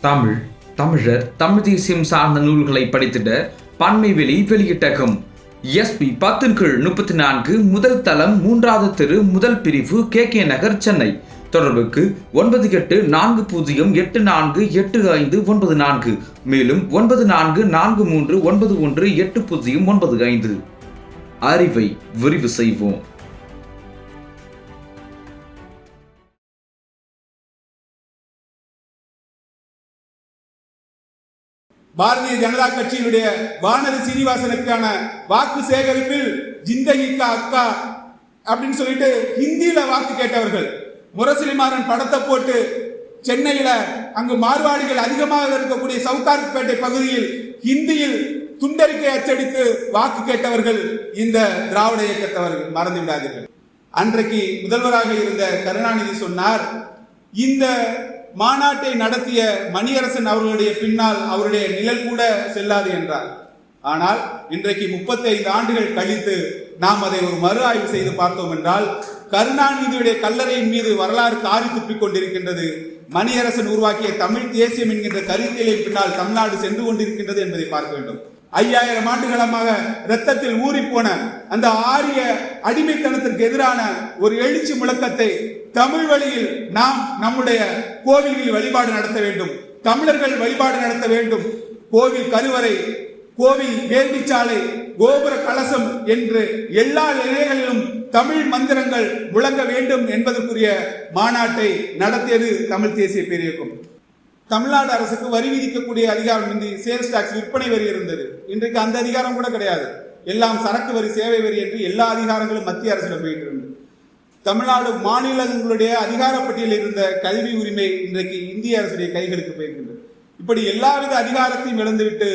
தமிழ் தமிழர் தமிழ் தேசியம் சார்ந்த நூல்களை படித்திட பன்மை வெளி வெளியிட்டகம் எஸ்பி பத்தின் கீழ் முப்பத்தி நான்கு முதல் தளம் மூன்றாவது தெரு முதல் பிரிவு கே கே நகர் சென்னை. தொடர்புக்கு ஒன்பது எட்டு நான்கு பூஜ்ஜியம் எட்டு நான்கு எட்டு ஐந்து ஒன்பது நான்கு. மேலும் ஒன்பது நான்கு நான்கு மூன்று ஒன்பது ஒன்று எட்டு பூஜ்ஜியம் ஒன்பது ஐந்து. அறிவை விரிவு செய்வோம். பாரதிய ஜனதா கட்சியினுடைய வானதி சீனிவாசனுக்கான வாக்கு சேகரிப்பில் ஜிந்தகிக்கா அக்கா அப்படின்னு சொல்லிட்டு ஹிந்தியில வாக்கு கேட்டவர்கள். முரசிலிமாறன் படத்தை போட்டு சென்னையில அங்கு மார்வாடிகள் அதிகமாக இருக்கக்கூடிய சவுத்தார்பேட்டை பகுதியில் ஹிந்தியில் துண்டறிக்கை அச்சடித்து வாக்கு கேட்டவர்கள் இந்த திராவிட இயக்கத்தவர்கள் மறந்து விடாதீர்கள் அன்றைக்கு முதல்வராக இருந்த கருணாநிதி சொன்னார் இந்த மாநாட்டை நடத்திய மணியரசன் அவர்களுடைய பின்னால் அவருடைய நிழல் கூட செல்லாது என்றார். ஆனால் இன்றைக்கு 35 ஆண்டுகள் கழித்து நாம் அதை ஒரு மறு ஆய்வு செய்து பார்த்தோம் என்றால் கருணாநிதியுடைய கல்லறையின் மீது வரலாறு காரி துப்பிக் கொண்டிருக்கின்றது. மணியரசன் உருவாக்கிய தமிழ் தேசியம் என்கின்ற கருத்தியலின் பின்னால் தமிழ்நாடு சென்று கொண்டிருக்கின்றது என்பதை பார்க்க வேண்டும். ஐயாயிரம் ஆண்டுகளமாக ரத்தத்தில் ஊறி போன அந்த ஆரிய அடிமைத்தனத்திற்கு எதிரான ஒரு எழுச்சி முழக்கத்தை தமிழ் வழியில் நாம் நம்முடைய கோவில்களில் வழிபாடு நடத்த வேண்டும். தமிழர்கள் வழிபாடு நடத்த வேண்டும். கோவில் கருவறை கோவில் வேள்விச்சாலை கோபுர கலசம் என்று எல்லா நிலைகளிலும் தமிழ் மந்திரங்கள் முழங்க வேண்டும் என்பதற்குரிய மாநாட்டை நடத்தியது தமிழ் தேசிய பேரியக்கம். தமிழ்நாடு அரசுக்கு வரி விதிக்கக்கூடிய அதிகாரம் இந்த சேல்ஸ் டாக்ஸ் விற்பனை வரி இருந்தது. இன்றைக்கு அந்த அதிகாரம் கூட கிடையாது. எல்லாம் சரக்கு வரி சேவை வரி என்று எல்லா அதிகாரங்களும் மத்திய அரசிடம் போயிட்டு இருந்தது. தமிழ்நாடு மாநிலங்களுடைய அதிகாரப்பட்டியலில் இருந்த கல்வி உரிமை இன்றைக்கு இந்திய அரசுடைய கைகளுக்கு போயிருக்கின்றது. இப்படி எல்லாவித அதிகாரத்தையும் இழந்துவிட்டு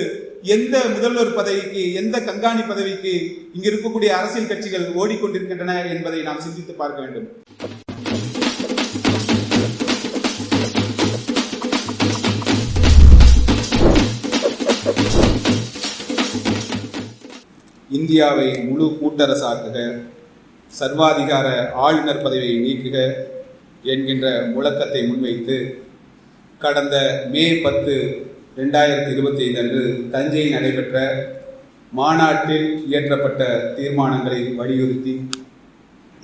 எந்த முதல்வர் பதவிக்கு எந்த கண்காணி பதவிக்கு இங்கு இருக்கக்கூடிய அரசியல் கட்சிகள் ஓடிக்கொண்டிருக்கின்றன என்பதை நாம் சிந்தித்து பார்க்க வேண்டும். இந்தியாவை முழு கூட்டரசாக்குக சர்வாதிகார ஆளுநர் பதவியை நீக்குக என்கின்ற முழக்கத்தை முன்வைத்து கடந்த மே பத்து ரெண்டாயிரத்தி இருபத்தி ஐந்து அன்று தஞ்சையில் நடைபெற்ற மாநாட்டில் இயற்றப்பட்ட தீர்மானங்களை வலியுறுத்தி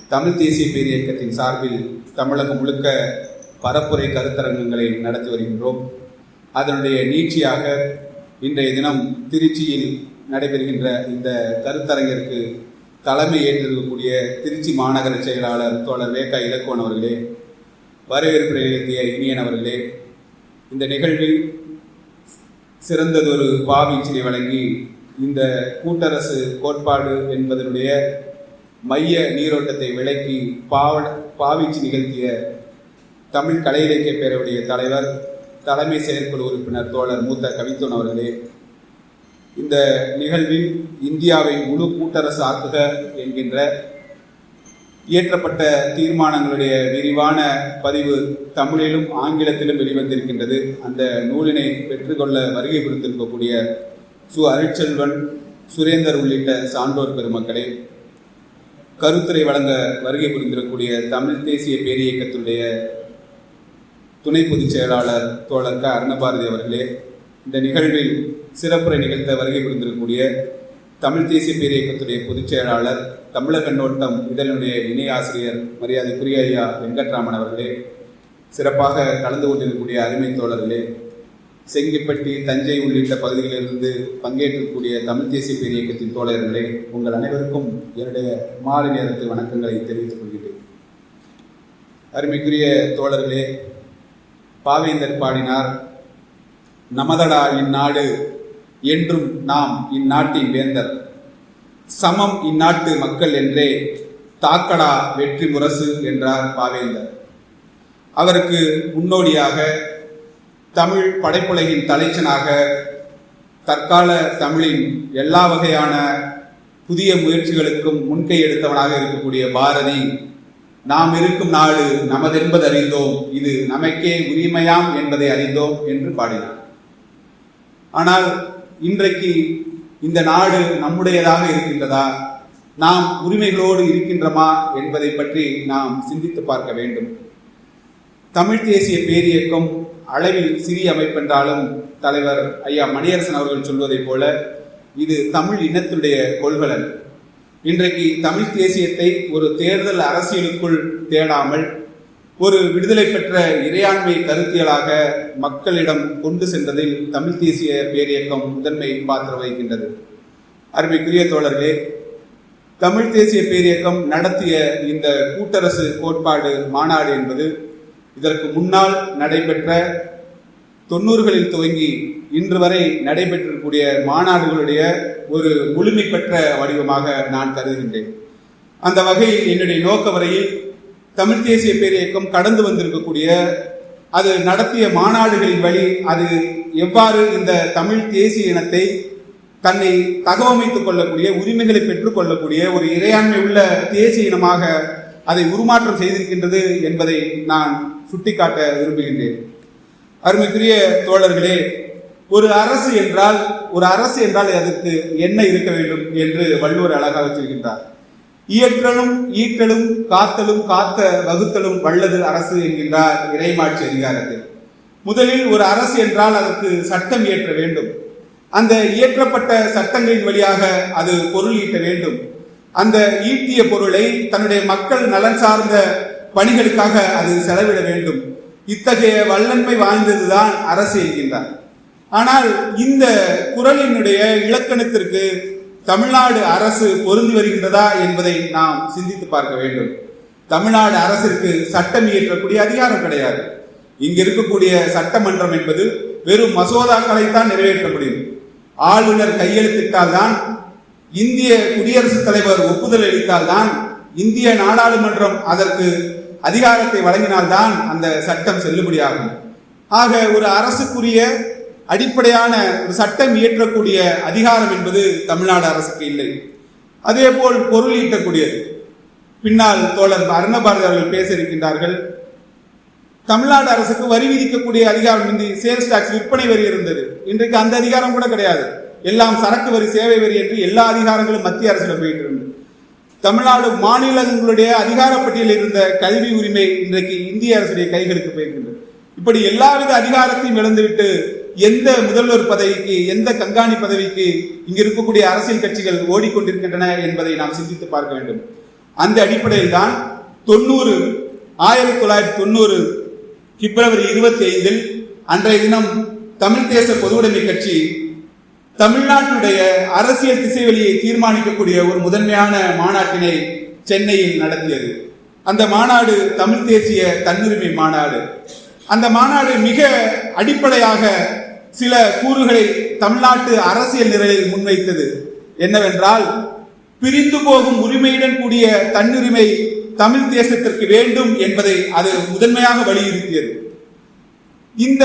தமிழ் தேசிய பேரியக்கத்தின் சார்பில் தமிழகம் முழுக்க பரப்புரை கருத்தரங்கங்களை நடத்தி வருகின்றோம். அதனுடைய நீட்சியாக இன்றைய தினம் திருச்சியில் நடைபெறுகின்ற இந்த கருத்தரங்கிற்கு தலைமை ஏற்றிருக்கக்கூடிய திருச்சி மாநகர செயலாளர் தோழர் வேக்கா இலக்கோன் அவர்களே வரவேற்பு நிலையத்திய இனியன் அவர்களே இந்த நிகழ்வில் சிறந்ததொரு பாவீச்சினை வழங்கி இந்த கூட்டரசு கோட்பாடு என்பதனுடைய மைய நீரோட்டத்தை விளக்கி பாவ பாவீச்சு நிகழ்த்திய தமிழ் கலை இலக்கிய பேரவையுடைய தலைவர் தலைமை செயற்குழு உறுப்பினர் தோழர் மூத்த கவித்தோன் அவர்களே இந்த நிகழ்வில் இந்தியாவை முழு கூட்டரசு ஆக்குக என்கின்ற இயற்றப்பட்ட தீர்மானங்களுடைய விரிவான பதிவு தமிழிலும் ஆங்கிலத்திலும் வெளிவந்திருக்கின்றது. அந்த நூலினை பெற்றுக்கொள்ள வருகை புரிந்திருக்கக்கூடிய சு. அருட்செல்வன் சுரேந்தர் உள்ளிட்ட சான்றோர் பெருமக்களே கருத்துரை வழங்க வருகை புரிந்திருக்கக்கூடிய தமிழ் தேசிய பேரியக்கத்துடைய துணை பொதுச் செயலாளர் தோழர் க. அருணபாரதி அவர்களே இந்த நிகழ்வில் சிறப்புரை நிகழ்த்த வருகை புரிந்திருக்கக்கூடிய தமிழ் தேசிய பேரியக்கத்துடைய பொதுச் செயலாளர் தமிழக கண்ணோட்டம் இதனுடைய இணை ஆசிரியர் மரியாதைக்குரிய ஐயா வெங்கட்ராமன் அவர்களே சிறப்பாக கலந்து கொண்டிருக்கக்கூடிய அருமை தோழர்களே செங்கிப்பட்டி தஞ்சை உள்ளிட்ட பகுதிகளிலிருந்து பங்கேற்றக்கூடிய தமிழ் தேசிய பேரியக்கத்தின் தோழர்களே உங்கள் அனைவருக்கும் என்னுடைய மாலை நேரத்து வணக்கங்களை தெரிவித்துக் கொள்கிறேன் அருமைக்குரிய தோழர்களே பாவேந்தர் பாடினார் நமதடா இந்நாடு என்றும் நாம் இந்நாட்டின் வேந்தர். சமம் இந்நாட்டு மக்கள் என்றே தாக்கடா வெற்றி முரசு என்றார் பாவேந்தர். அவருக்கு முன்னோடியாக தமிழ் படைப்புலகின் தலைச்சனாக தற்கால தமிழின் எல்லா வகையான புதிய முயற்சிகளுக்கும் முன்கை எடுத்தவனாக இருக்கக்கூடிய பாரதி நாம் இருக்கும் நாடு நமதென்பது அறிந்தோம் இது நமக்கே உரிமையாம் என்பதை அறிந்தோம் என்று பாடினார். ஆனால் இன்றைக்கு இந்த நாடு நம்முடையதாக இருக்கின்றதா? நாம் உரிமைகளோடு இருக்கின்றமா என்பதை பற்றி நாம் சிந்தித்து பார்க்க வேண்டும். தமிழ் தேசிய பேரியக்கம் அளவில் சிறிய அமைப்பென்றாலும் தலைவர் ஐயா மணியரசன் அவர்கள் சொல்வதைப் போல இது தமிழ் இனத்துடைய கொள்கலன். இன்றைக்கு தமிழ் தேசியத்தை ஒரு தேர்தல் அரசியலுக்குள் தேடாமல் ஒரு விடுதலை பெற்ற இறையாண்மை கருத்தியலாக மக்களிடம் கொண்டு சென்றதில் தமிழ் தேசிய பேரியக்கம் முதன்மை பாத்திரம் வகிக்கின்றது. அருமைக்குரிய தோழர்களே தமிழ் தேசிய பேரியக்கம் நடத்திய இந்த கூட்டரசு கோட்பாடு மாநாடு என்பது இதற்கு முன்னால் நடைபெற்ற தொண்ணூறுகளில் துவங்கி இன்று வரை நடைபெற்றிருக்கக்கூடிய மாநாடுகளுடைய ஒரு முழுமை பெற்ற வடிவமாக நான் கருதுகின்றேன். அந்த வகையில் என்னுடைய நோக்க வரையில் தமிழ் தேசிய பேரியக்கம் கடந்து வந்திருக்கக்கூடிய அது நடத்திய மாநாடுகளின் வழி அது எவ்வாறு இந்த தமிழ் தேசிய இனத்தை தன்னை தகவமைத்துக் கொள்ளக்கூடிய உரிமைகளை பெற்றுக்கொள்ளக்கூடிய ஒரு இறையாண்மை உள்ள தேசிய இனமாக அதை உருமாற்றம் செய்திருக்கின்றது என்பதை நான் சுட்டிக்காட்ட விரும்புகின்றேன். அருமைக்குரிய தோழர்களே ஒரு அரசு என்றால் ஒரு அரசு என்றால் அதற்கு என்ன இருக்க வேண்டும் என்று வள்ளுவர் அழகாக சொல்கின்றார். இயற்றலும் ஈட்டலும் காத்தலும் காத்த வகுத்தலும் வல்லது அரசு என்கின்றார் இறைமாட்சி அதிகாரத்தில். முதலில் ஒரு அரசு என்றால் அதற்கு சட்டம் இயற்ற வேண்டும். அந்த இயற்றப்பட்ட சட்டங்களின் வழியாக அது பொருள் ஈட்ட வேண்டும். அந்த ஈட்டிய பொருளை தன்னுடைய மக்கள் நலன் சார்ந்த பணிகளுக்காக அது செலவிட வேண்டும். இத்தகைய வல்லன்மை வாய்ந்ததுதான் அரசு என்கின்றார். ஆனால் இந்த குரலினுடைய இலக்கணத்திற்கு தமிழ்நாடு அரசு பொருந்தி வருகின்றதா என்பதை நாம் சிந்தித்து பார்க்க வேண்டும். தமிழ்நாடு அரசிற்கு சட்டம் இயற்றக்கூடிய அதிகாரம் கிடையாது. இங்க இருக்கக்கூடிய சட்டமன்றம் என்பது வெறும் மசோதாக்களைத்தான் நிறைவேற்ற முடியும். ஆளுநர் கையெழுத்திட்டால் தான் இந்திய குடியரசுத் தலைவர் ஒப்புதல் அளித்தால் தான் இந்திய நாடாளுமன்றம் அதற்கு அதிகாரத்தை வழங்கினால்தான் அந்த சட்டம் செல்லுபடியாகும். ஆக ஒரு அரசுக்குரிய அடிப்படையான ஒரு சட்டம் இயற்றக்கூடிய அதிகாரம் என்பது தமிழ்நாடு அரசுக்கு இல்லை. அதே போல் பொருள் ஈட்டக்கூடியது. பின்னால் தோழர் அருணபாரதி அவர்கள் பேச இருக்கின்றார்கள் தமிழ்நாடு அரசுக்கு வரி விதிக்கக்கூடிய அதிகாரம் இந்த சேல்ஸ் டாக்ஸ் விற்பனை வரி இருந்தது. இன்றைக்கு அந்த அதிகாரம் கூட கிடையாது. எல்லாம் சரக்கு வரி சேவை வரி என்று எல்லா அதிகாரங்களும் மத்திய அரசிடம் போயிட்டு இருந்தது தமிழ்நாடு மாநிலங்களுடைய அதிகார பட்டியலில் இருந்த கல்வி உரிமை இன்றைக்கு இந்திய அரசுடைய கைகளுக்கு போயிருக்கின்றது. இப்படி எல்லாவித அதிகாரத்தையும் இழந்துவிட்டு எந்த முதல்வர் பதவிக்கு எந்த கண்காணி பதவிக்கு இங்க இருக்கக்கூடிய அரசியல் கட்சிகள் ஓடிக்கொண்டிருக்கின்றன என்பதை நாம் சிந்தித்து பார்க்க வேண்டும். அந்த அடிப்படையில் தான் தொண்ணூறு ஆயிரத்தி தொள்ளாயிரத்தி தொண்ணூறு பிப்ரவரி இருபத்தி ஐந்தில் அன்றைய தினம் தமிழ் தேச பொதுவுடைமை கட்சி தமிழ்நாட்டுடைய அரசியல் திசைவெளியை தீர்மானிக்கக்கூடிய ஒரு முதன்மையான மாநாட்டினை சென்னையில் நடத்தியது. அந்த மாநாடு தமிழ் தேசிய தன்னுரிமை மாநாடு. அந்த மாநாடு மிக அடிப்படையாக சில கூறுகளை தமிழ்நாட்டு அரசியல் நிரலில் முன்வைத்தது. என்னவென்றால் பிரிந்து போகும் உரிமையுடன் கூடிய தன்னுரிமை தமிழ் தேசத்திற்கு வேண்டும் என்பதை அது முதன்மையாக வலியுறுத்தியது. இந்த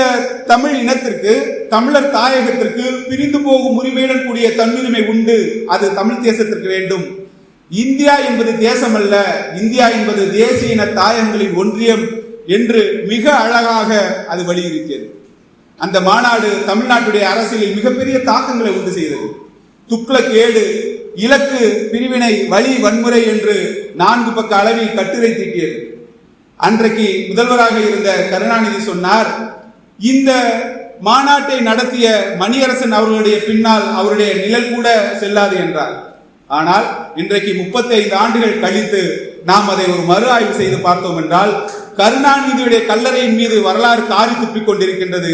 தமிழ் இனத்திற்கு தமிழர் தாயகத்திற்கு பிரிந்து போகும் உரிமையுடன் கூடிய தன்னுரிமை உண்டு. அது தமிழ் தேசத்திற்கு வேண்டும். இந்தியா என்பது தேசம் அல்ல இந்தியா என்பது தேசிய இன தாயகங்களின் ஒன்றியம். என்று மிக அழகாக அது வலியுறுத்தியது. அந்த மாநாடு தமிழ்நாட்டுடைய அரசியலில் மிகப்பெரிய தாக்கங்களை உண்டு செய்தது. துக்ளக் ஏடு இலக்கு பிரிவினை வழி வன்முறை என்று நான்கு பக்க அளவில் கட்டுரை தீட்டியது. அன்றைக்கு முதல்வராக இருந்த கருணாநிதி சொன்னார் இந்த மாநாட்டை நடத்திய மணியரசன் அவர்களுடைய பின்னால் அவருடைய நிழல் கூட செல்லாது என்றார். ஆனால் இன்றைக்கு முப்பத்தி ஐந்து ஆண்டுகள் கழித்து நாம் அதை ஒரு மறு ஆய்வு செய்து பார்த்தோம் என்றால் கருணாநிதியுடைய கல்லறையின் மீது வரலாறு காரி துப்பிக் கொண்டிருக்கின்றது.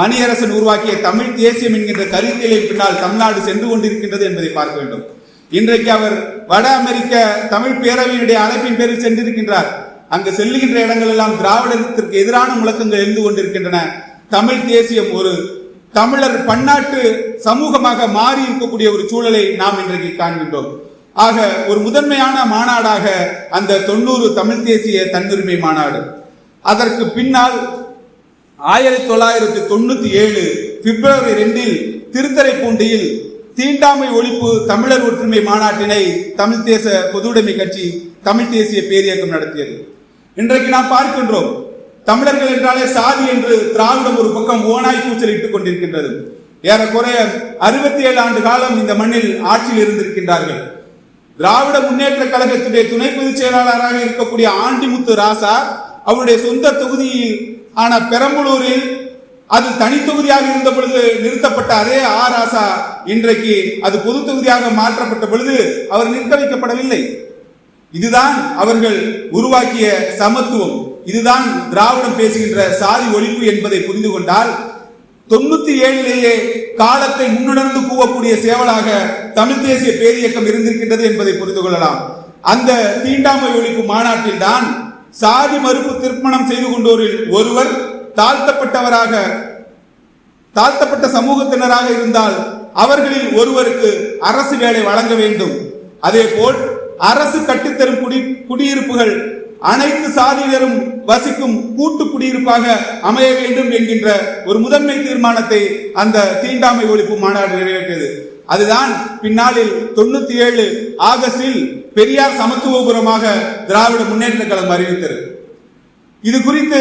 மணியரசன் உருவாக்கிய தமிழ் தேசியம் என்கின்ற கருத்தியலை பின்னால் தமிழ்நாடு சென்று கொண்டிருக்கின்றது என்பதை பார்க்க வேண்டும். இன்றைக்கு அவர் வட அமெரிக்க தமிழ் பேரவையினுடைய அழைப்பின் பேரில் சென்றிருக்கின்றார். அங்கு செல்லுகின்ற இடங்கள் எல்லாம் திராவிடத்திற்கு எதிரான முழக்கங்கள் எழுந்து கொண்டிருக்கின்றன. தமிழ் தேசியம் ஒரு தமிழர் பன்னாட்டு சமூகமாக மாறி இருக்கக்கூடிய ஒரு சூழலை நாம் இன்றைக்கு காண்கின்றோம். ஆக ஒரு முதன்மையான மாநாடாக அந்த தொண்ணூறு தமிழ் தேசிய தன்னுரிமை மாநாடு. அதற்கு பின்னால் ஆயிரத்தி தொள்ளாயிரத்தி தொண்ணூத்தி ஏழு பிப்ரவரி ரெண்டில் திருத்தரைப்பூண்டியில் தீண்டாமை ஒழிப்பு தமிழர் ஒற்றுமை மாநாட்டினை தமிழ் தேச பொதுவுடைமை கட்சி தமிழ் தேசிய பேரியக்கம் நடத்தியது. இன்றைக்கு நாம் பார்க்கின்றோம் தமிழர்கள் என்றாலே சாதி என்று திராவிடம் ஒரு பக்கம் ஓனாய் கூச்சலிட்டுக் கொண்டிருக்கின்றது. ஏறக்குறைய அறுபத்தி ஏழு ஆண்டு காலம் இந்த மண்ணில் ஆட்சியில் இருந்திருக்கின்றார்கள். திராவிட முன்னேற்ற கழகத்துடைய துணை பொதுச் செயலாளராக இருக்கக்கூடிய ஆண்டிமுத்து ராசா அவருடைய சொந்த தொகுதியில் ஆன பெரம்பலூரில் அது தனி தொகுதியாக இருந்த பொழுது நிறுத்தப்பட்ட அதே ஆர் ராசா இன்றைக்கு அது பொது தொகுதியாக மாற்றப்பட்ட பொழுது அவர் நிற்க வைக்கப்படவில்லை. இதுதான் அவர்கள் உருவாக்கிய சமத்துவம். இதுதான் திராவிடம் பேசுகின்ற சாதி ஒழிப்பு என்பதை புரிந்து கொண்டால் தொண்ணூத்தி ஏழிலேயே காலத்தை முன்னுணர்ந்து கூவக்கூடிய சேவலாக தமிழ் தேசிய பேரியக்கம் இருந்திருக்கின்றது என்பதை புரிந்து கொள்ளலாம். அந்த தீண்டாமை ஒழிப்பு மாநாட்டில் தான் சாதி மறுப்பு திருமணம் செய்து கொண்டோரில் ஒருவர் தாழ்த்தப்பட்டவராக தாழ்த்தப்பட்ட சமூகத்தினராக இருந்தால் அவர்களில் ஒருவருக்கு அரசு வேலை வழங்க வேண்டும். அதேபோல் அரசு கட்டித்தரும் குடி குடியிருப்புகள் அனைத்து சாதியினரும் வசிக்கும் கூட்டு குடியிருப்பாக அமைய வேண்டும் என்கின்ற ஒரு முதன்மை தீர்மானத்தை அந்த தீண்டாமை ஒழிப்பு மாநாடு நிறைவேற்றியது. அதுதான் பின்னாளில் தொண்ணூத்தி ஏழு ஆகஸ்டில் பெரியார் சமத்துவபுரமாக திராவிட முன்னேற்ற கழகம் அறிவித்தது. இது குறித்து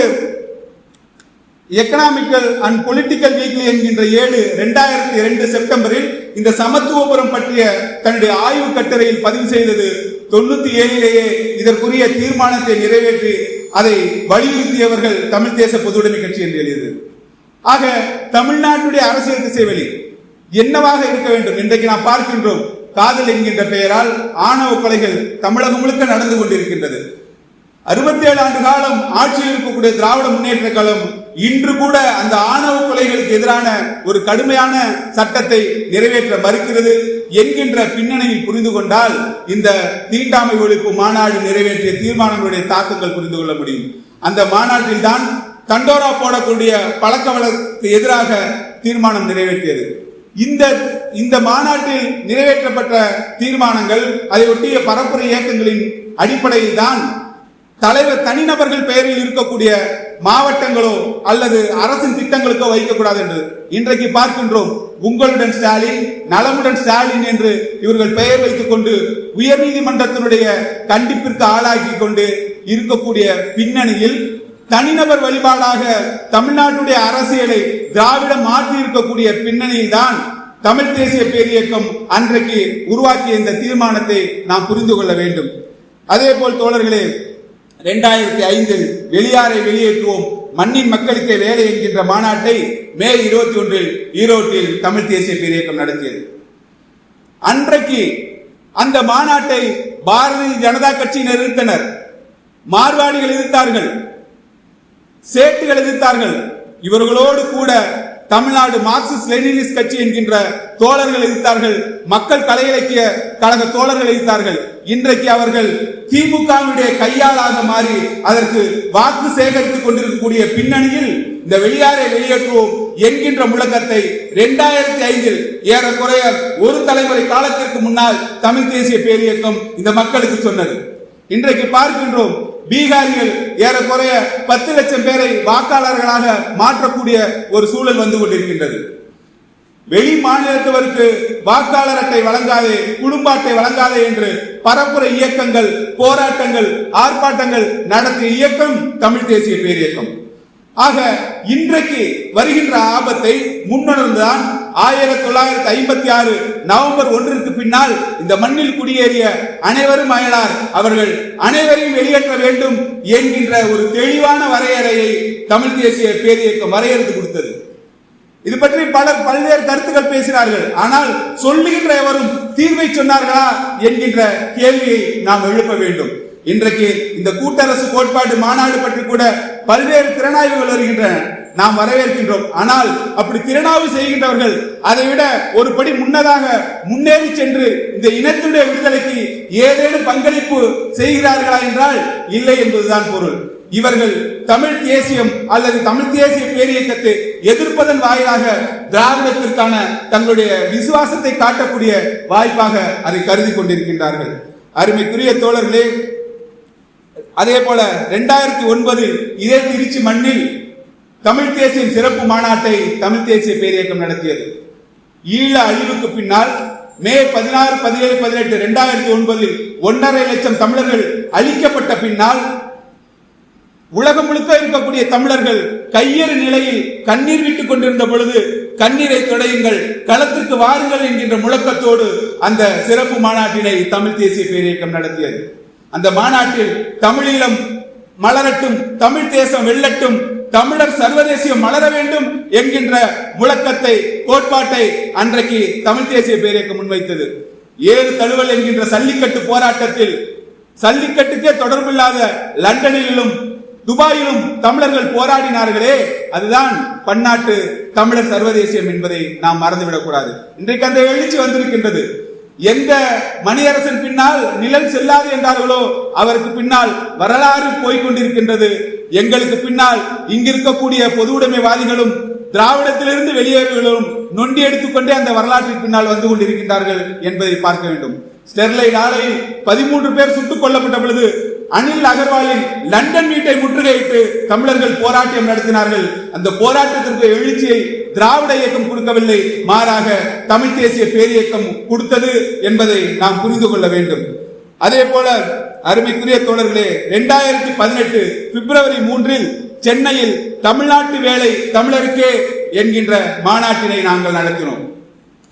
எக்கனாமிக்கல் அண்ட் பொலிட்டிக்கல் வீக்லி என்கின்ற ஏழு ரெண்டாயிரத்தி இரண்டு செப்டம்பரில் இந்த சமத்துவபுரம் பற்றிய தன்னுடைய ஆய்வு கட்டுரையில் பதிவு செய்தது தொண்ணூத்தி ஏழிலேயே இதற்குரிய தீர்மானத்தை நிறைவேற்றி அதை வலியுறுத்தியவர்கள் தமிழ் தேச பொதுவுடைமை கட்சி என்று எழுதியது. ஆக தமிழ்நாட்டுடைய அரசியல் திசைவெளி என்னவாக இருக்க வேண்டும்? இன்றைக்கு நாம் பார்க்கின்றோம் காதல் என்கின்ற பெயரால் ஆணவ கொலைகள் தமிழகம் முழுக்க நடந்து கொண்டிருக்கின்றது. அறுபத்தி ஏழு ஆண்டு காலம் ஆட்சியில் இருக்கக்கூடிய திராவிட முன்னேற்ற காலம் இன்று கூட அந்த ஆணவ கொலைகளுக்கு எதிரான ஒரு கடுமையான சட்டத்தை நிறைவேற்ற மறுக்கிறது என்கின்ற பின்னணியில் புரிந்து கொண்டால் இந்த தீண்டாமை ஒழிப்பு மாநாடு நிறைவேற்றிய தீர்மானங்களுடைய தாக்கங்கள் புரிந்து கொள்ள முடியும். அந்த மாநாட்டில் தான் தண்டோரா போடக்கூடிய பழக்க வழக்கு எதிராக தீர்மானம் நிறைவேற்றியது. இந்த இந்த மாநாட்டில் நிறைவேற்றப்பட்ட தீர்மானங்கள் அதை ஒட்டிய பரப்புரை இயக்கங்களின் அடிப்படையில் தான் தலைவர் தனிநபர்கள் பெயரில் இருக்கக்கூடிய மாவட்டங்களோ அல்லது அரசின் திட்டங்களுக்கோ வைக்கக்கூடாது என்று இன்றைக்கு பார்க்கின்றோம். உங்களுடன் ஸ்டாலின் நலமுடன் ஸ்டாலின் என்று இவர்கள் பெயர் வைத்துக் கொண்டு உயர்நீதிமன்றத்தினுடைய கண்டிப்பிற்கு ஆளாக்கி கொண்டு இருக்கக்கூடிய பின்னணியில் தனிநபர் வழிபாடாக தமிழ்நாட்டுடைய அரசியலை திராவிடம் மாற்றி இருக்கக்கூடிய பின்னணியில் தான் தமிழ் தேசிய பேரியக்கம் அன்றைக்கு உருவாக்கிய இந்த தீர்மானத்தை நாம் புரிந்து கொள்ள வேண்டும். அதே போல் தோழர்களே இரண்டாயிரத்தி ஐந்தில் வெளியாரை வெளியேற்றுவோம். மண்ணின் மக்களுக்கே வேலை என்கின்ற மாநாட்டை மே இருபத்தி ஒன்றில் ஈரோட்டில் தமிழ் தேசிய பேரியக்கம் நடத்தியது. அன்றைக்கு அந்த மாநாட்டை பாரதிய ஜனதா கட்சியினர் எதிர்த்தனர். மார்வாடிகள் எதிர்த்தார்கள். சேட்டுகள் எதிர்த்தார்கள். இவர்களோடு கூட தமிழ்நாடு மார்க்சிஸ்ட் லெனினிஸ்ட் கட்சி என்கின்ற தோழர்கள் எதிர்த்தார்கள். மக்கள் கலை இலக்கிய கழக தோழர்கள் எதிர்த்தார்கள். இன்றைக்கு அவர்கள் திமுகவினுடைய கையாளாக மாறி அதற்கு வாக்கு சேகரித்துக் கொண்டிருக்கக்கூடிய பின்னணியில் இந்த வெளியாரை வெளியேற்றுவோம் என்கின்ற முழக்கத்தை இரண்டாயிரத்தி ஐந்தில் ஏறக்குறைய ஒரு தலைமுறை காலத்திற்கு முன்னால் தமிழ் தேசிய பேரியக்கம் இந்த மக்களுக்கு சொன்னது. இன்றைக்கு பார்க்கின்றோம் பீகாரிகள் ஏறக்குறைய பத்து லட்சம் பேரை வாக்காளர்களாக மாற்றக்கூடிய ஒரு சூழல் வந்து கொண்டிருக்கின்றது. வெளி மாநிலத்தவருக்கு வாக்காளர் அட்டை வழங்காதே குடும்ப அட்டை வழங்காதே என்று பரப்புரை இயக்கங்கள் போராட்டங்கள் ஆர்ப்பாட்டங்கள் நடத்திய இயக்கம் தமிழ் தேசிய பேரியக்கம். ஆக இன்றைக்கு வருகின்ற ஆபத்தை முன்னுணர்ந்துதான் ஆயிரத்தி தொள்ளாயிரத்தி ஐம்பத்தி ஆறு நவம்பர் ஒன்றிற்கு பின்னால் இந்த மண்ணில் குடியேறிய அனைவரும் அயலார். அவர்கள் அனைவரையும் வெளியேற்ற வேண்டும் என்கின்ற ஒரு தெளிவான வரையறையை தமிழ் தேசிய பேரியக்கம் வரையறுத்து கொடுத்தது. இது பற்றி பலர் பல்வேறு கருத்துக்கள் பேசினார்கள். ஆனால் சொல்லுகின்ற எவரும் தீர்வை சொன்னார்களா என்கின்ற கேள்வியை நாம் எழுப்ப வேண்டும். இன்றைக்கு இந்த கூட்டரசு கோட்பாடு மாநாடு பற்றி கூட பல்வேறு திறனாய்வுகள் வருகின்றன. நாம் வரவேற்கின்றோம். ஆனால் அப்படி திருநாவு செய்கின்றவர்கள் அதை விட ஒரு படி முன்னதாக முன்னேறி சென்று இந்த இனத்துடைய விடுதலைக்கு ஏதேனும் பங்களிப்பு செய்கிறார்களா என்றால் இல்லை என்பதுதான் பொருள். இவர்கள் தமிழ் தேசியம் அல்லது தமிழ் தேசிய பேரியக்கத்தை எதிர்ப்பதன் வாயிலாக திராவிடத்திற்கான தங்களுடைய விசுவாசத்தை காட்டக்கூடிய வாய்ப்பாக அதை கருதி கொண்டிருக்கின்றார்கள். அருமைக்குரிய தோழர்களே அதே போல இரண்டாயிரத்தி ஒன்பதில் இதே திருச்சி மண்ணில் தமிழ் தேசியம் சிறப்பு மாநாட்டை தமிழ் தேசிய பேரியக்கம் நடத்தியது. ஈழ அழிவுக்கு பின்னால் மே பதினாறு பதினேழு பதினெட்டு இரண்டாயிரத்தி ஒன்பதில் ஒன்றரை லட்சம் தமிழர்கள் அழிக்கப்பட்ட பின்னால் உலகம் முழுக்க இருக்கக்கூடிய தமிழர்கள் கையெறு நிலையில் கண்ணீர் விட்டுக் கொண்டிருந்த பொழுது கண்ணீரை தொடையுங்கள் களத்திற்கு வாருங்கள் என்கின்ற முழக்கத்தோடு அந்த சிறப்பு மாநாட்டினை தமிழ் தேசிய பேரியக்கம் நடத்தியது. அந்த மாநாட்டில் தமிழீழம் மலரட்டும் தமிழ் தேசம் வெல்லட்டும் தமிழர் சர்வதேசியம் மலர வேண்டும் என்கின்ற முழக்கத்தை கோட்பாட்டை அன்றைக்கு தமிழ் தேசிய பேரியக்கம் முன்வைத்தது. ஏறு தழுவல் என்கின்ற சல்லிக்கட்டு போராட்டத்தில் சல்லிக்கட்டுக்கே தொடர்பில்லாத லண்டனிலும் துபாயிலும் தமிழர்கள் போராடினார்களே அதுதான் பன்னாட்டு தமிழர் சர்வதேசியம் என்பதை நாம் மறந்துவிடக் கூடாது இன்றைக்கு அந்த எழுச்சி வந்திருக்கின்றது. எந்த மணியரசன் பின்னால் நிழல் செல்லாது என்றார்களோ அவருக்கு பின்னால் வரலாறு போய்க்கொண்டிருக்கின்றது. எங்களுக்கு பின்னால் இங்கிருக்கக்கூடிய பொது உடைமைவாதிகளும் திராவிடத்திலிருந்து வெளியேறுகளும் நொண்டி எடுத்துக்கொண்டே அந்த வரலாற்றின் பின்னால் வந்து கொண்டிருக்கின்றார்கள் என்பதை பார்க்க வேண்டும். ஸ்டெர்லைட் ஆலையில் பதிமூன்று பேர் சுட்டுக் கொல்லப்பட்ட பொழுது அனில் அகர்வாலின் லண்டன் வீட்டை முற்றுகையிட்டு தமிழர்கள் போராட்டம் நடத்தினார்கள். அந்த போராட்டத்திற்கு எழுச்சியை திராவிட இயக்கம் கொடுக்கவில்லை. மாறாக தமிழ் தேசிய பேரியக்கம் கொடுத்தது என்பதை நாம் புரிந்து கொள்ள வேண்டும். அதே போல அருமைக்குரிய தோழர்களே இரண்டாயிரத்தி பதினெட்டு பிப்ரவரி மூன்றில் சென்னையில் தமிழ்நாட்டு வேலை தமிழருக்கே என்கின்ற மாநாட்டினை நாங்கள் நடத்தினோம்.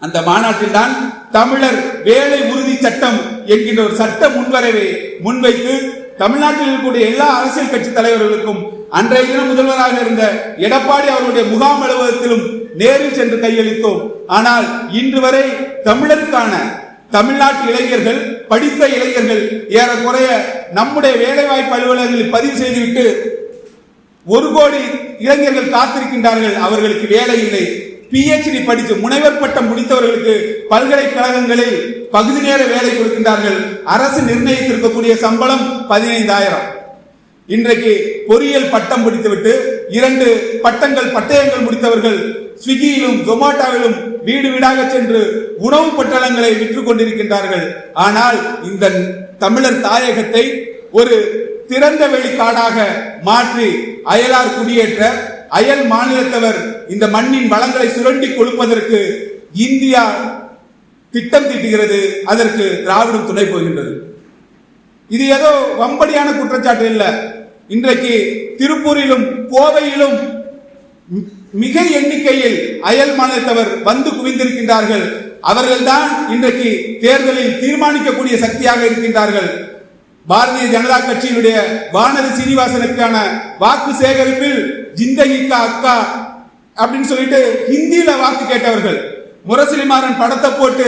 அந்த மாநாட்டில் தான் தமிழர் வேலை உறுதி சட்டம் என்கின்ற ஒரு சட்ட முன்வரைவை முன்வைத்து தமிழ்நாட்டில் இருக்கக்கூடிய எல்லா அரசியல் கட்சி தலைவர்களுக்கும் அன்றைய தினம் முதல்வராக இருந்த எடப்பாடி அவருடைய முகாம் அலுவலகத்திலும் நேரில் சென்று கையளித்தோம். ஆனால் இன்று வரை தமிழருக்கான தமிழ்நாட்டு இளைஞர்கள் படித்த இளைஞர்கள் ஏறக்குறைய நம்முடைய வேலைவாய்ப்பு அலுவலகங்களில் பதிவு செய்துவிட்டு ஒரு கோடி இளைஞர்கள் காத்திருக்கின்றார்கள். அவர்களுக்கு வேலை இல்லை. பிஹெச்டி படித்து முனைவர் பட்டம் முடித்தவர்களுக்கு பல்கலைக்கழகங்களில் பகுதி நேர வேலை கொடுக்கின்றார்கள். அரசு நிர்ணயித்திருக்கக்கூடிய சம்பளம் பதினைந்தாயிரம். இன்றைக்கு பொறியியல் பட்டம் முடித்துவிட்டு இரண்டு பட்டங்கள் பட்டயங்கள் முடித்தவர்கள் ஸ்விக்கியிலும் ஜொமாட்டோவிலும் வீடு வீடாக சென்று உணவு பட்டணங்களை விற்று கொண்டிருக்கின்றார்கள். ஆனால் இந்த தமிழர் தாயகத்தை ஒரு திறந்த வெளி காடாக மாற்றி அயலார் குடியேற்ற அயல் மாநிலத்தவர் இந்த மண்ணின் வளங்களை சுரண்டி கொடுப்பதற்கு இந்தியா திட்டம் தீட்டுகிறது அதற்கு திராவிடம் துணை போகின்றது. இது ஏதோ வம்படியான குற்றச்சாட்டு இல்லை. இன்றைக்கு திருப்பூரிலும் கோவையிலும் மி- மிக எண்ணிக்கையில் அயல் மாநிலத்தவர் வந்து குவிந்திருக்கின்றார்கள். அவர்கள்தான் இன்றைக்கு தேர்தலில் தீர்மானிக்கக்கூடிய சக்தியாக இருக்கின்றார்கள். பாரதிய ஜனதா கட்சியினுடைய வானதி சீனிவாசனுக்கான வாக்கு சேகரிப்பில் ஜிந்தகிக்கா அக்கா அப்படின்னு சொல்லிட்டு ஹிந்தியில வாக்கு கேட்டவர்கள். முரசலிமாறன் படத்தை போட்டு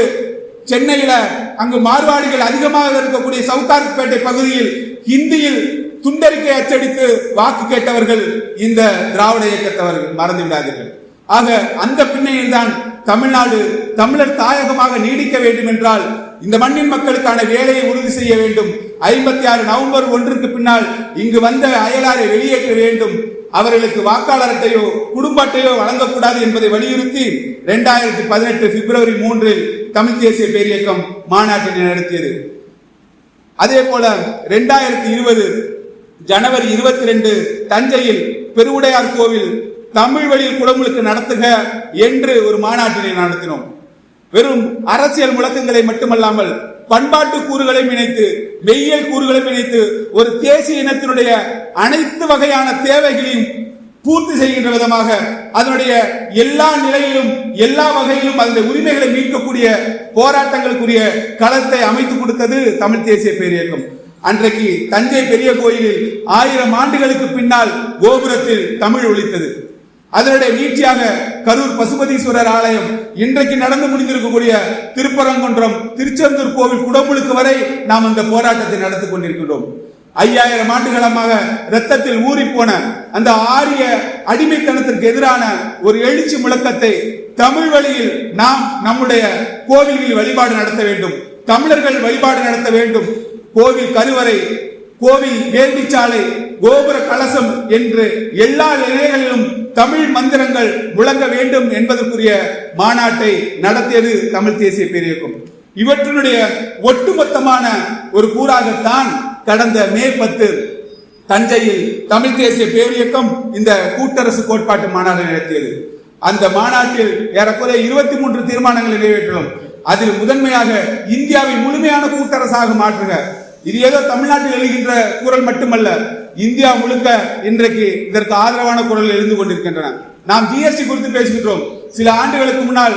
சென்னையில அங்கு மார்வாடிகள் அதிகமாக இருக்கக்கூடிய சவுத்தார்பேட்டை பகுதியில் ஹிந்தியில் துண்டறிக்கை அச்சடித்து வாக்கு கேட்டவர்கள் இந்த திராவிட இயக்கத்தவர்கள் மறந்து விடாதீர்கள் ஆக அந்த பின்னணியில் தான் தமிழ்நாடு தமிழர் தாயகமாக நீடிக்க வேண்டும் என்றால் இந்த மண்ணின் மக்களுக்கான வேலையை உறுதி செய்ய வேண்டும். ஐம்பத்தி ஆறு நவம்பர் ஒன்றுக்கு பின்னால் இங்கு வந்த அயலாரை வெளியேற்ற வேண்டும். அவர்களுக்கு வாக்காளர் அட்டையோ குடும்ப அட்டையோ வழங்கக்கூடாது என்பதை வலியுறுத்தி இரண்டாயிரத்தி பதினெட்டு பிப்ரவரி மூன்றில் தமிழ் தேசிய பேரியக்கம் மாநாட்டினை நடத்தியது. அதே போல இரண்டாயிரத்தி இருபது ஜனவரி இருபத்தி ரெண்டு தஞ்சையில் பெருவுடையார் கோவில் தமிழ் வழியில் குடமுழுக்கு நடத்துக என்று ஒரு மாநாட்டினை நடத்தினோம். வெறும் அரசியல் முழக்கங்களை மட்டுமல்லாமல் பண்பாட்டு கூறுகளையும் இணைத்து மெய்யியல் கூறுகளையும் இணைத்து ஒரு தேசிய இனத்தினுடைய அனைத்து வகையான தேவைகளையும் பூர்த்தி செய்கின்ற விதமாக அதனுடைய எல்லா நிலையிலும் எல்லா வகையிலும் அதனுடைய உரிமைகளை மீட்கக்கூடிய போராட்டங்களுக்குரிய களத்தை அமைத்து கொடுத்தது தமிழ் தேசிய பேரியக்கம். அன்றைக்கு தஞ்சை பெரிய கோயிலில் ஆயிரம் ஆண்டுகளுக்கு பின்னால் கோபுரத்தில் தமிழ் ஒழித்தது அதனுடைய நீட்சியாக கரூர் பசுபதீஸ்வரர் ஆலயம் இன்றைக்கு நடந்து முடிந்திருக்கக்கூடிய திருப்பரங்குன்றம் திருச்செந்தூர் கோவில் குடமுழுக்கு வரை நாம் இந்த போராட்டத்தை நடத்தி கொண்டிருக்கின்றோம். ஐயாயிரம் ஆண்டுகளமாக இரத்தத்தில் ஊறி போன அந்த ஆரிய அடிமைத்தனத்திற்கு எதிரான ஒரு எழுச்சி முழக்கத்தை தமிழ் வழியில் நாம் நம்முடைய கோவில்களில் வழிபாடு நடத்த வேண்டும். தமிழர்கள் வழிபாடு நடத்த வேண்டும். கோவில் கருவறை கோவில் வேள்விச்சாலை கோபுர கலசம் என்று எல்லா நிலைகளிலும் தமிழ் மந்திரங்கள் முழங்க வேண்டும் என்பதற்குரிய மாநாட்டை நடத்தியது தமிழ் தேசிய பேரியக்கம். இவற்றினுடைய ஒட்டுமொத்தமான ஒரு கூறாகத்தான் கடந்த மே பத்து தஞ்சையில் தமிழ் தேசிய பேரியக்கம் இந்த கூட்டரசு கோட்பாட்டு மாநாடு நடத்தியது. அந்த மாநாட்டில் ஏறக்குறைய இருபத்தி மூன்று தீர்மானங்கள் நிறைவேற்றணும் அதில் முதன்மையாக இந்தியாவை முழுமையான கூட்டரசாக மாற்றுக. இது ஏதோ தமிழ்நாட்டில் எழுகின்ற குரல் மட்டுமல்ல இந்தியா முழுக்க இன்றைக்கு இதற்கு ஆதரவான குரல் எழுந்து கொண்டிருக்கின்றன. நாம் ஜிஎஸ்டி குறித்து பேசுகின்றோம். சில ஆண்டுகளுக்கு முன்னால்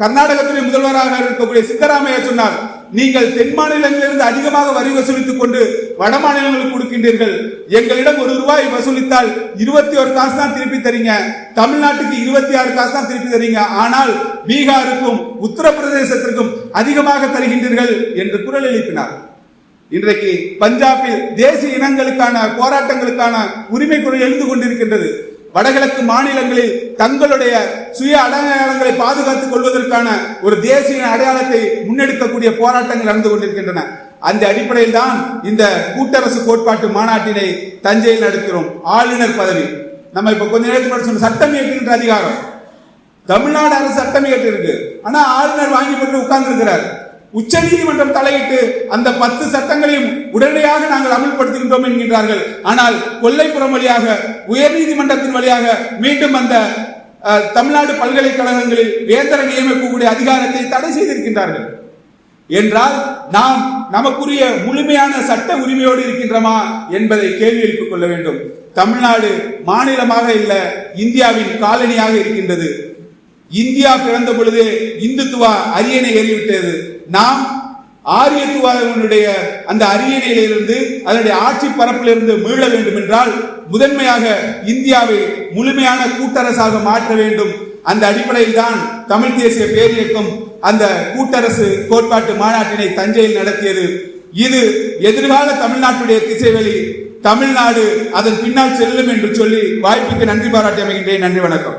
கர்நாடகத்துடைய முதல்வராக இருக்கக்கூடிய சித்தராமையா சொன்னார் நீங்கள் தென் மாநிலங்களிலிருந்து அதிகமாக வரி வசூலித்துக் கொண்டு வட மாநிலங்களுக்கு கொடுக்கின்றீர்கள். எங்களிடம் ஒரு ரூபாய் வசூலித்தால் இருபத்தி ஒரு காசு தான் திருப்பி தரீங்க. தமிழ்நாட்டுக்கு இருபத்தி ஆறு காசு தான் திருப்பி தரீங்க. ஆனால் பீகாருக்கும் உத்தரப்பிரதேசத்திற்கும் அதிகமாக தருகின்றீர்கள் என்று குரல் எழுப்பினார். இன்றைக்கு பஞ்சாபில் தேசிய இனங்களுக்கான போராட்டங்களுக்கான உரிமை குரல் எழுந்து கொண்டிருக்கின்றது. வடகிழக்கு மாநிலங்களில் தங்களுடைய சுய அடையாளங்களை பாதுகாத்துக் கொள்வதற்கான ஒரு தேசிய அடையாளத்தை முன்னெடுக்கக்கூடிய போராட்டங்கள் நடந்து கொண்டிருக்கின்றன. அந்த அடிப்படையில் தான் இந்த கூட்டரசு கோட்பாட்டு மாநாட்டினை தஞ்சையில் நடக்கிறோம் ஆளுநர் பதவி. நம்ம இப்ப கொஞ்ச நேரத்துக்கு சொன்ன சட்டம் இயக்குகின்ற அதிகாரம். தமிழ்நாடு அரசு சட்டம் இயற்றிருக்கு. ஆனா ஆளுநர் வாங்கி போட்டு உட்கார்ந்து இருக்கிறார் உச்ச நீதிமன்றம் தலையிட்டு அந்த பத்து சட்டங்களையும் உடனடியாக நாங்கள் அமல்படுத்துகின்றோம் என்கின்றார்கள். ஆனால் கொல்லைப்புறம் வழியாக உயர் நீதிமன்றத்தின் வழியாக மீண்டும் அந்த தமிழ்நாடு பல்கலைக்கழகங்களில் வேந்தர நியமிக்கக்கூடிய அதிகாரத்தை தடை செய்திருக்கின்றார்கள். என்றால் நாம் நமக்குரிய முழுமையான சட்ட உரிமையோடு இருக்கின்றமா என்பதை கேள்வி எழுப்பிக் கொள்ள வேண்டும். தமிழ்நாடு மாநிலமாக இல்ல இந்தியாவின் காலனியாக இருக்கின்றது. இந்தியா பிறந்த பொழுது இந்துத்துவா அரியணை ஏறிவிட்டது. நாம் ஆரியத்துவாவினுடைய அந்த அரியணையிலிருந்து அதனுடைய ஆட்சி பரப்பிலிருந்து மீள வேண்டும் என்றால் முதன்மையாக இந்தியாவை முழுமையான கூட்டரசாக மாற்ற வேண்டும். அந்த அடிப்படையில் தான் தமிழ் தேசிய பேரியக்கம் அந்த கூட்டரசு கோட்பாட்டு மாநாட்டினை தஞ்சையில் நடத்தியது. இது எதிர்கால தமிழ்நாட்டுடைய திசைவெளி. தமிழ்நாடு அதன் பின்னால் செல்லும் என்று சொல்லி வாய்ப்புக்கு நன்றி பாராட்டி அமைகின்றேன். நன்றி வணக்கம்.